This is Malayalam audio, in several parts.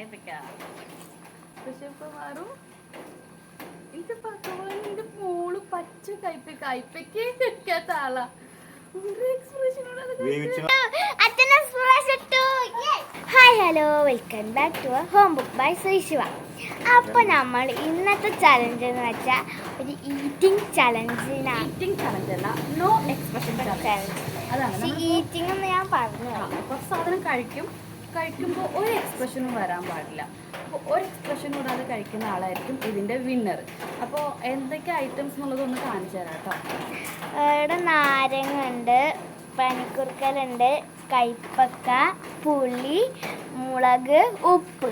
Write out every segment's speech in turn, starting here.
കൈപ്പയ്ക്ക പക്ഷെ ഇപ്പൊ മാറും ഇത് എന്റെ മോൾ പച്ച കൈപ്പ കൈപ്പയ്ക്ക് കഴിക്കാത്ത ആളാ hi hello welcome back to home book by Sreeshiva അപ്പോൾ നമ്മൾ ഇന്നത്തെ ചലഞ്ച് എന്ന് വെച്ചാൽ ഒരു ഈറ്റിംഗ് ചലഞ്ചിനാണ് ഈറ്റിംഗ് ചലഞ്ച് അല്ല നോ എക്സ്പ്രഷൻ ചലഞ്ച് അതാണ് ഈറ്റിംഗ് എന്ന് ഞാൻ പറഞ്ഞു കുറച്ച് സാധനം കഴിക്കും കഴിക്കുമ്പോൾ ഒരു എക്സ്പ്രഷനും വരാൻ പാടില്ല. അപ്പോൾ ഒരു എക്സ്പ്രഷൻ കൂടാതെ കഴിക്കുന്ന ആളായിരിക്കും ഇതിന്റെ വിന്നർ അപ്പോൾ എന്തൊക്കെ ഐറ്റംസ് എന്നുള്ളതൊന്ന് കാണിച്ചു തരാം കേട്ടോ. ഇവിടെ നാരങ്ങ ഉണ്ട് പനിക്കുറുക്കലുണ്ട് കൈപ്പക്ക പുളി മുളക് ഉപ്പ്.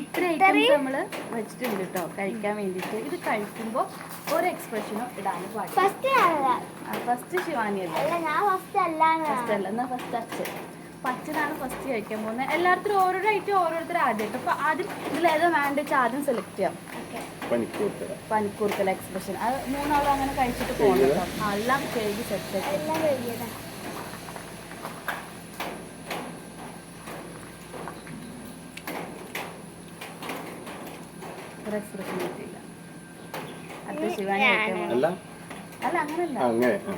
ഇത്ര ഐറ്റംസ് നമ്മൾ വെച്ചിട്ടുണ്ട് കേട്ടോ കഴിക്കാൻ വേണ്ടിയിട്ട്. ഇത് കഴിക്കുമ്പോൾ ഒരു എക്സ്പ്രഷനും ഇടാൻ പാടില്ല. ഫസ്റ്റ് ഫസ്റ്റ് ശിവാനി അല്ലേ? ഫസ്റ്റ് അല്ല ഫസ്റ്റ് അല്ല എന്നാൽ ഫസ്റ്റ് അച്ഛൻ. അപ്പം അച്ഛനാണ് ഫസ്റ്റ് കഴിക്കാൻ പോകുന്നത്. എല്ലാത്തിനും ഓരോരോ ഐറ്റം ഓരോരുത്തർ ആദ്യമായിട്ട്. അപ്പോൾ ആദ്യം ഇതിലേതാ വേണ്ട വെച്ചാൽ ആദ്യം സെലക്ട് ചെയ്യാം. പനിക്കൂർക്കല. പനിക്കൂർക്കൽ എക്സ്പ്രഷൻ അത് മൂന്നാളും അങ്ങനെ കഴിച്ചിട്ട് പോകണം എല്ലാം കഴുകി സെറ്റ് ആക്കി ഒരു എക്സ്പ്രഷൻ കിട്ടിയില്ല. ശിവാനി. അല്ല. അങ്ങനല്ല. അങ്ങനെ ആ.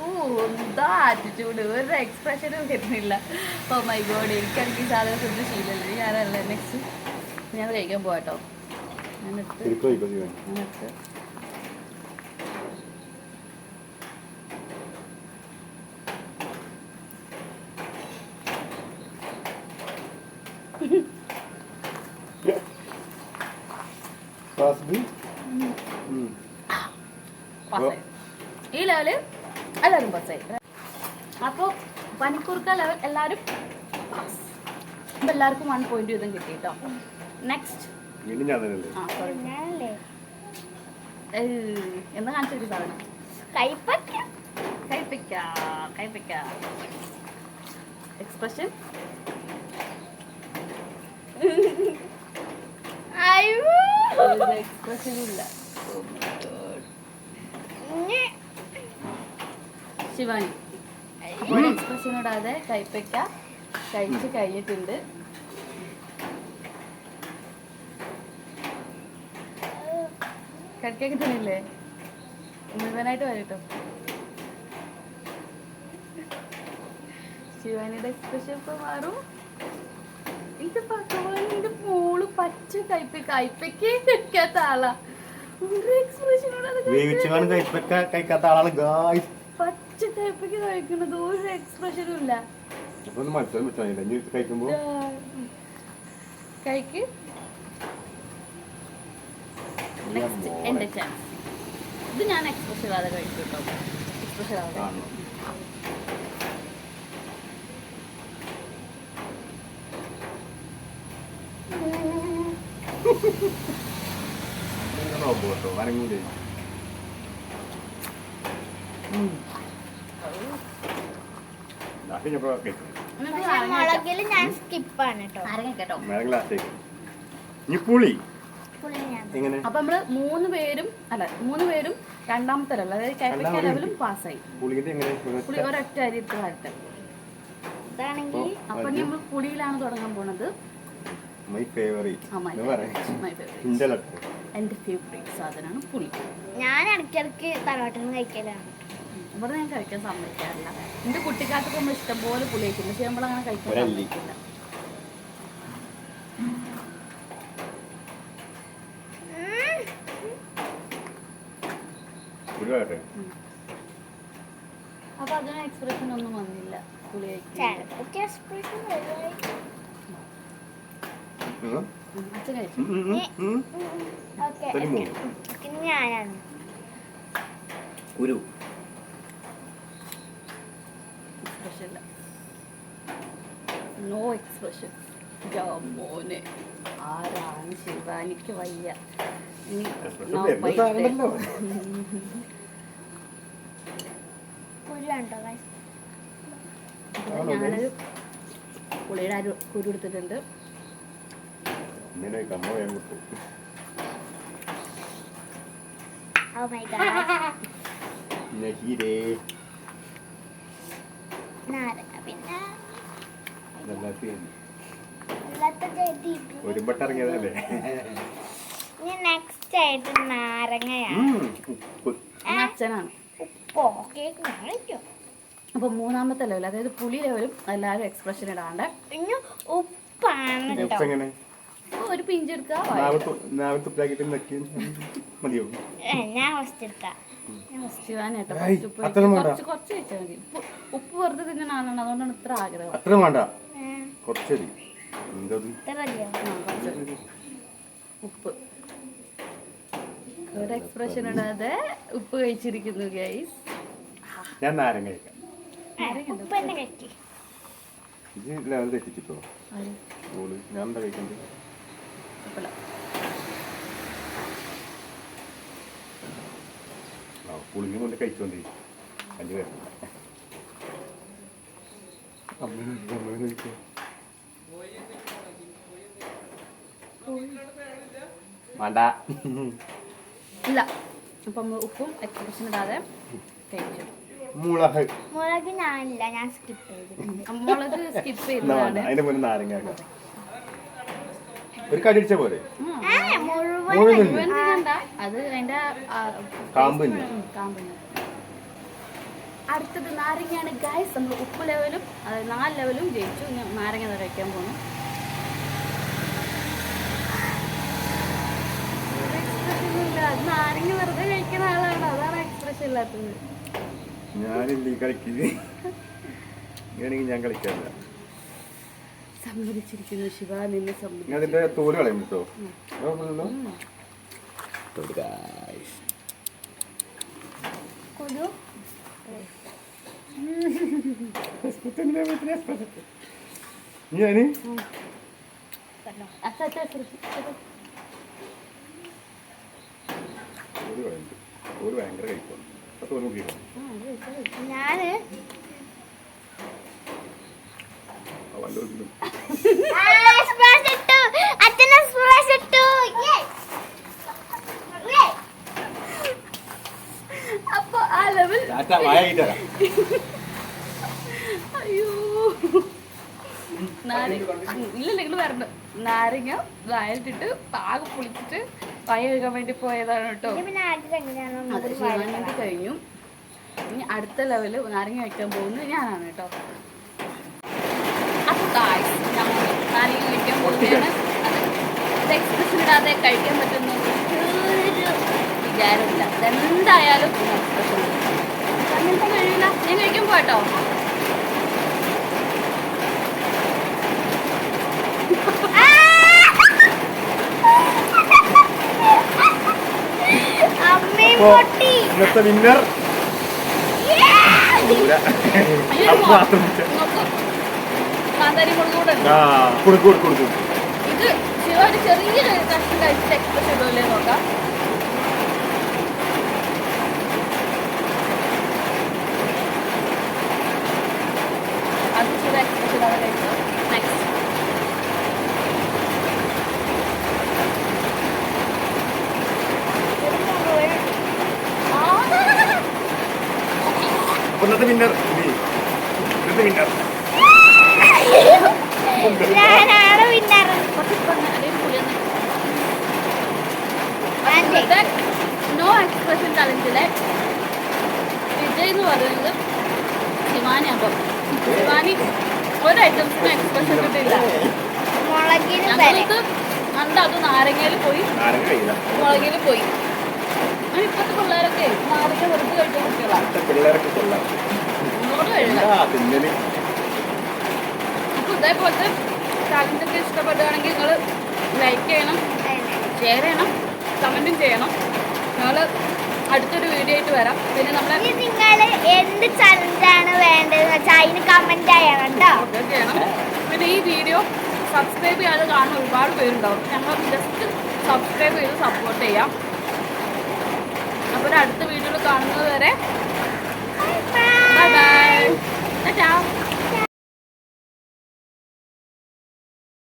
ഓ എന്താ ആറ്റിറ്റ്യൂഡ് ഒരു എക്സ്പ്രഷനും കിട്ടുന്നില്ല. ഓ മൈ ഗോഡ് എനിക്ക് എനിക്കാണെങ്കിൽ സാധനം ഫുഡ് ശീലമില്ല. ഞാനല്ല നെക്സ്റ്റ് ഞാൻ കഴിക്കാൻ. പാസ്സായി ഈ ലെവൽ എല്ലാവരും പാസ്സായി അപ്പോൾ പനിക്കൂർക്ക ലെവൽ എല്ലാവരും പാസ് അപ്പം എല്ലാവർക്കും വൺ പോയിന്റ് വീതം കിട്ടി കേട്ടോ നെക്സ്റ്റ് ആ സോറി എന്ന് കാണിച്ചൊരു സാധനം. കൈപ്പക്ക കൈപ്പിക്ക കൈപ്പിക്ക എക്സ്പ്രഷൻ എക്സ്പ്രഷൻ ഇല്ല Oh my God. ഞെ. ശിവാനി. അപ്പോൾ എക്സ്പ്രഷൻ ഇടാതെ കൈപ്പയ്ക്ക കഴിച്ച് കഴിഞ്ഞിട്ടുണ്ട്. കിട്ടുന്നില്ലേ മുഴുവനായിട്ട് വരട്ടോ. ശിവാനിയുടെ എക്സ്പ്രഷൻ ഇപ്പൊ മാറും. ഇത് പക്കവാനിന്റെ മോൾ പച്ച കൈപ്പയ്ക്ക. കൈപ്പയ്ക്ക് കഴിക്കാത്ത ആളാ. എക്സ്പ്രഷനോട് കഴിക്കാത്ത ആളാണ് ഗായ് പച്ച കയ്പയ്ക്ക് കഴിക്കുന്നത് ഒരു എക്സ്പ്രഷനും ഇല്ല. അപ്പൊ ഒന്ന് മനസ്സിലാൻ പറ്റില്ല ഇനി കഴിക്കുമ്പോ? കഴിക്ക്. നെക്സ്റ്റ് എന്റെ ചാൻസ് ഇത് ഞാൻ എക്സ്പ്രഷൻ ഇല്ലാതെ കഴിക്കും കേട്ടോ. എക്സ്പ്രഷൻ ഇല്ലാതെ റോബോട്ടോ വരങ്ങൂലേ? ഞാൻ സ്കിപ്പാണ് കേട്ടോ. ഇനി പുളി. എങ്ങനെ? അപ്പൊ നമ്മൾ മൂന്ന് പേരും അല്ല മൂന്ന് പേരും രണ്ടാമത്തെ level, അതായത് കൈപ്പയ്ക്ക രണ്ടാമത് ലെവലും പാസ്സായി. പുളിന്റെ എങ്ങനെ? പുളി ഒരൊറ്റ അരി ഇട്ട് വരട്ടെ. ഇതാണെങ്കിൽ അപ്പൊ നമ്മൾ പുളിയിലാണ് തുടങ്ങാൻ പോണത്. മൈ ഫേവറേറ്റ് എന്റെ ഫേവറേറ്റ് സാധനമാണ് പുളി. ഞാൻ ഇടയ്ക്കിടയ്ക്ക് തറവാട്ടിൽ നിന്ന് കഴിക്കലാണ്. ഇവിടെ ഞാൻ കഴിക്കാൻ സമ്മതിക്കാറില്ല. എന്റെ കുട്ടിക്കാലത്ത് നമ്മൾ ഇഷ്ടംപോലെ പുളി വയ്ക്കും പക്ഷെ നമ്മളങ്ങനെ കഴിക്കാൻ ഒരല്ലി. സമ്മതിക്കില്ല. അപ്പൊ അതിന് എക്സ്പ്രഷൻ ഒന്നും വന്നില്ല പുളി കഴിക്കാൻ. അച്ഛൻ കഴിച്ചു. ഞാനാണ്. കുരു എക്സ്പ്രഷൻ ഇല്ല നോ എക്സ്പ്രഷൻ മോനെ ആരാണ് ശിവാനിക്ക് വയ്യ ഞാനൊരു പുളിയുടെ അരു കുരു എടുത്തിട്ടുണ്ട് Oh my god. പിന്നെ എല്ലാത്തിനും. അല്ലാത്ത ചെടി ഒരു ബട്ട ഇറങ്ങിയതല്ലേ ഇനി നെക്സ്റ്റ് ആയിട്ട് നാരങ്ങയാണ് അപ്പൊ മൂന്നാമത്തെ ലെവൽ അതായത് പുളി ലെവലും എല്ലാവരും എക്സ്പ്രഷൻ ഇടാണ്ട്. ഉപ്പാണ് ഒരു പിഞ്ചെടുക്കുക നാവത്ത് നാവത്ത് ഉപ്പിലാക്കിയിട്ട് നക്കി മതിയോ? ഏ, ഞാൻ എടുക്കാം. ശിവാനായിട്ട് ഏയ്, കുറച്ച് ഉപ്പ് വെറുതെ തിന്നാൻ ആളാണ്. അതുകൊണ്ടാണ് ഇത്ര ആഗ്രഹം. കുറച്ചരി എന്തത്? ഉപ്പ്. ഒരു എക്സ്പ്രഷൻ ഇടാതെ ഉപ്പ് കഴിച്ചിരിക്കുന്നു ഗൈസ് ഞാൻ നാരങ്ങ കഴിക്കാം. ഇത് ലെവൽ തെറ്റിച്ചിട്ടോ ഓൾ. ഞാൻ എന്താ കൊണ്ട് കഴിച്ചോണ്ടിരിക്കും അഞ്ചു പേര്. കഴിക്കാം. വേണ്ട. ഇല്ല. അപ്പൊ നമ്മൾ ഉപ്പും എക്സ്പ്രഷൻ ഇടാതെ കഴിച്ചു മുളക്. മുളക് ഞാനില്ല ഞാൻ സ്കിപ്പ് ചെയ്തിട്ടുണ്ട്. മുളക് സ്കിപ്പ് ചെയ്തതാണ്. അതിന്റെ മുന്നേ നാരങ്ങ. ഒരു കടിച്ച പോലെ ഏ, മുഴുവൻ. അത് അതിന്റെ ആ, കാമ്പ് തിന്ന്. ഉം, കാമ്പ് തിന്ന്. അടുത്തത് നാരങ്ങയാണ്. ഗായ്സ് നമ്മൾ ഉപ്പ് ലെവലും അതായത് നാല് ലെവലും ജയിച്ചു. നാരങ്ങ കഴിക്കാൻ പോകുന്നു അത് നാരങ്ങ വെറുതെ കഴിക്കുന്ന ആളാണ്? അതാണ് എക്സ്പ്രഷൻ ഇല്ലാത്തത്. ഞാനില്ല കളിക്കുകയാണെങ്കിൽ ഞാൻ കളിക്കാറില്ല. സമ്മതിച്ചിരിക്കുന്നു ശിവ നിന്നെ സമ്മതിച്ചു അതിന്റെ തോൽ കളയും കേട്ടോ. ഞാൻ? അച്ഛാ അച്ഛാ expression. ഒരു വേണ്ട ഒരു ഭയങ്കര കഴിപ്പാണ് ആ തോൽ നോക്കിയോ ആ, അത് കഴിച്ചാ കഴിച്ചു. ഞാൻ ആ വല്ലതും ആ, സ്പ്രൈസ് ഇട്ടു അച്ഛനെ സ്പ്രൈസ് ഇട്ടു. Yes. Yes. അപ്പൊ ആ ലെവൽ ടാറ്റ വായ കിട്ടാ അയ്യോ. നാരങ്ങ ഇല്ല നിങ്ങൾ വരണ്ട. നാരങ്ങ വായലിട്ടിട്ട് പാകം പൊളിച്ചിട്ട് പയ കഴുകാൻ വേണ്ടി പോയതാണ് കേട്ടോ. അത്. കഴിഞ്ഞു. ഇനി അടുത്ത ലെവൽ നാരങ്ങ വയ്ക്കാൻ പോകുന്നത് ഞാനാണ് കേട്ടോ. നാരങ്ങ വയ്ക്കാൻ പോകുന്നതാണ് അത് എക്സ്പ്രഷൻ ഇടാതെ കഴിക്കാൻ പറ്റുന്ന വിചാരമില്ല. എക്സ്പ്രഷൻ കഴിയില്ല ഞാൻ കഴിക്കാൻ പോട്ടോ അപ്പോ ഇന്നത്തെ വിന്നർ കൊടുക്കും കൊടുക്കും കൊടുക്കും ഇത് ചെറിയൊരു കഷ്ണം കഴിച്ചിട്ട് എക്സ്പ്രസ് ഇടുമല്ലേ നോക്കാം. അത് ശിവ എക്സ്പ്രസ് ഇടാതെ കഴിച്ചു നെക്സ്റ്റ് അപ്പൊ ഇന്നത്തെ വിന്നർ ഇന്നത്തെ വിന്നർ ഞാനാണ് വിന്നർ നോ എക്സ്പ്രഷൻ ചലഞ്ചിലെ വിജയ് എന്ന് പറയുന്നത് ശിവാനി അപ്പം ശിവാനി ഒരു ഐറ്റംസിനും എക്സ്പ്രഷൻ കിട്ടില്ല മുളകിന് വരെ ഞങ്ങൾക്ക് അണ്ട് അത് നാരങ്ങയിൽ പോയി. മുളകിൽ പോയി. ഇപ്പോഴത്തെ പിള്ളേരൊക്കെ നാരങ്ങ വെറുതെ കഴിച്ച കുട്ടികളാണ്. ഇന്നത്തെ പിള്ളേരൊക്കെ കൊള്ളാം. ഇങ്ങോട്ട് കഴിയില്ല ആ തിന്നൽ. അപ്പോൾ ഇതേപോലത്തെ ചാലഞ്ചൊക്കെ ഇഷ്ടപ്പെടുകയാണെങ്കിൽ നിങ്ങൾ ലൈക്ക് ചെയ്യണം ഷെയർ ചെയ്യണം കമന്റും ചെയ്യണം. ഞങ്ങൾ അടുത്തൊരു വീഡിയോ ആയിട്ട് വരാം. പിന്നെ നമ്മളെ നിങ്ങൾ എന്ത് ചലഞ്ചാണ് വേണ്ടതെന്ന് വെച്ചാൽ അതിന് കമന്റ് ചെയ്യണം കേട്ടോ. ചെയ്യണം പിന്നെ ഈ വീഡിയോ സബ്സ്ക്രൈബ് ചെയ്യാതെ കാണുന്ന ഒരുപാട് പേരുണ്ടാവും. ഞങ്ങൾ ജസ്റ്റ് സബ്സ്ക്രൈബ് ചെയ്ത് സപ്പോർട്ട് ചെയ്യാം. അപ്പോൾ ഒരു അടുത്ത വീഡിയോയിൽ കാണുന്നത് വരെ ബൈ ബൈ ബൈ ടാറ്റാ